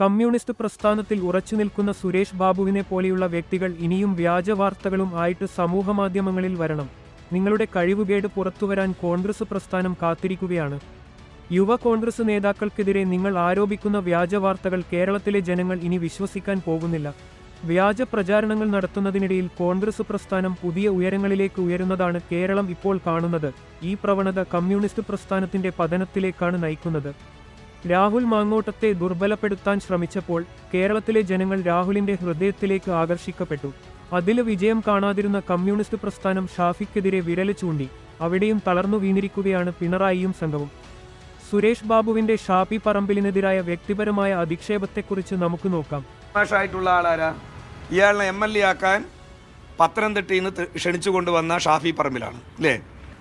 Communist പ്രസ്ഥാനത്തിൽ ഉറച്ചു നിൽക്കുന്ന സുരേഷ് ബാബുവിനെ പോലെയുള്ള വ്യക്തികൾ ഇനിയും വ്യാജ വാർത്തകളും ആയിട്ട് സമൂഹമാധ്യമങ്ങളിൽ വരണം. നിങ്ങളുടെ കഴിവുകേട് പുറത്തുവരാൻ കോൺഗ്രസ് പ്രസ്ഥാനം കാത്തിരിക്കുകയാണ്. യുവ കോൺഗ്രസ് നേതാക്കൾക്കെതിരെ നിങ്ങൾ ആരോപിക്കുന്ന വ്യാജ വാർത്തകൾ കേരളത്തിലെ ജനങ്ങൾ ഇനി വിശ്വസിക്കാൻ പോകുന്നില്ല. വ്യാജ പ്രചാരണങ്ങൾ നടത്തുന്നതിനിടയിൽ കോൺഗ്രസ് പ്രസ്ഥാനം പുതിയ ഉയരങ്ങളിലേക്ക് ഉയരുന്നതാണ് കേരളം ഇപ്പോൾ കാണുന്നത്. ഈ പ്രവണത കമ്മ്യൂണിസ്റ്റ് പ്രസ്ഥാനത്തിന്റെ പതനത്തിലേക്കാണ് നയിക്കുന്നത്. രാഹുൽ മാങ്ങോട്ടത്തെ ദുർബലപ്പെടുത്താൻ ശ്രമിച്ചപ്പോൾ കേരളത്തിലെ ജനങ്ങൾ രാഹുലിന്റെ ഹൃദയത്തിലേക്ക് ആകർഷിക്കപ്പെട്ടു. അതിൽ വിജയം കാണാതിരുന്ന കമ്മ്യൂണിസ്റ്റ് പ്രസ്ഥാനം ഷാഫിക്കെതിരെ വിരൽ ചൂണ്ടി അവിടെയും തളർന്നു വീണിരിക്കുകയാണ് പിണറായിയും സംഘവും. സുരേഷ് ബാബുവിന്റെ ഷാഫി പറമ്പിലിനെതിരായ വ്യക്തിപരമായ അധിക്ഷേപത്തെക്കുറിച്ച് നമുക്ക് നോക്കാം. ഇയാളെ ആളാരാ? ഇയാളെ എം എൽ എ ആക്കാൻ പത്തനംതിട്ടയിൽ നിന്ന് ക്ഷണിച്ചു കൊണ്ടുവന്ന ഷാഫി പറമ്പിലാണ് അല്ലേ?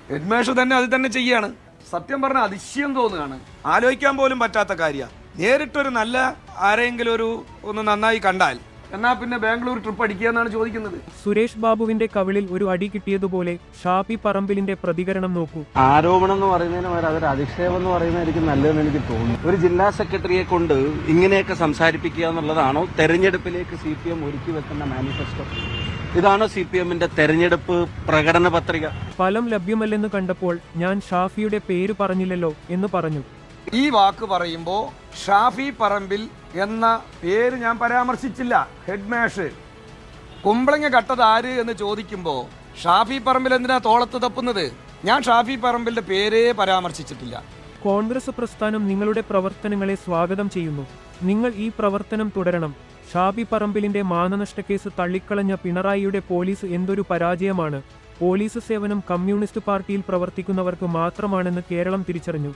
ഹെഡ്മേഷ് തന്നെ അത് തന്നെ ചെയ്യാണ്. സത്യം പറഞ്ഞാൽ അതിശയം തോന്നുകയാണ്. ആലോചിക്കാൻ പോലും പറ്റാത്ത കാര്യമാണ് നേരിട്ടൊരു നല്ല ആരെങ്കിലും ഒരു ഒന്ന് നന്നായി കണ്ടാൽ. എന്നാ പിന്നെ ബാംഗ്ലൂർ ട്രിപ്പ് അടിക്കുക എന്നാണ് ചോദിക്കുന്നത്. സുരേഷ് ബാബുവിന്റെ കവിളിൽ ഒരു അടി കിട്ടിയതുപോലെ ഷാഫി പറമ്പിലിന്റെ പ്രതികരണം നോക്കൂ. ആരോപണം എന്ന് പറയുന്നതിന് പകരം അതൊരു അധിക്ഷേപം എന്ന് പറയുന്നതായിരിക്കും നല്ലതെന്ന് എനിക്ക് തോന്നുന്നു. ഒരു ജില്ലാ സെക്രട്ടറിയെ കൊണ്ട് ഇങ്ങനെയൊക്കെ സംസാരിപ്പിക്കുക എന്നുള്ളതാണോ തെരഞ്ഞെടുപ്പിലേക്ക് സി പി എം ഒരുക്കി വെക്കുന്ന മാനിഫെസ്റ്റോ ഇതാണോ സി പി എമ്മിന്റെ തെരഞ്ഞെടുപ്പ് പ്രകടന പത്രിക. ഫലം ലഭ്യമല്ലെന്ന് കണ്ടപ്പോൾ ഞാൻ ഷാഫിയുടെ പേര് പറഞ്ഞില്ലല്ലോ എന്ന് പറഞ്ഞു. ഈ വാക്ക് പറയുമ്പോൾ ഷാഫി പറമ്പിൽ എന്ന പേര് ഞാൻ പരാമർശിച്ചില്ല ഹെഡ്മാഷ് കുമ്പളങ്ങ കട്ടത് ആര് എന്ന് ചോദിക്കുമ്പോൾ ഷാഫി പറമ്പിൽ എന്തിനാ തോളത്ത് തപ്പുന്നത്? ഞാൻ ഷാഫി പറമ്പിലിന്റെ പേരേ പരാമർശിച്ചിട്ടില്ല. കോൺഗ്രസ് പ്രസ്ഥാനം നിങ്ങളുടെ പ്രവർത്തനങ്ങളെ സ്വാഗതം ചെയ്യുന്നു. നിങ്ങൾ ഈ പ്രവർത്തനം തുടരണം. ഷാബി പറമ്പിലിന്റെ മാനനഷ്ടക്കേസ് തള്ളിക്കളഞ്ഞ പിണറായിയുടെ പോലീസ് എന്തൊരു പരാജയമാണ്? പോലീസ് സേവനം കമ്മ്യൂണിസ്റ്റ് പാർട്ടിയിൽ പ്രവർത്തിക്കുന്നവർക്ക് മാത്രമാണെന്ന് കേരളം തിരിച്ചറിഞ്ഞു.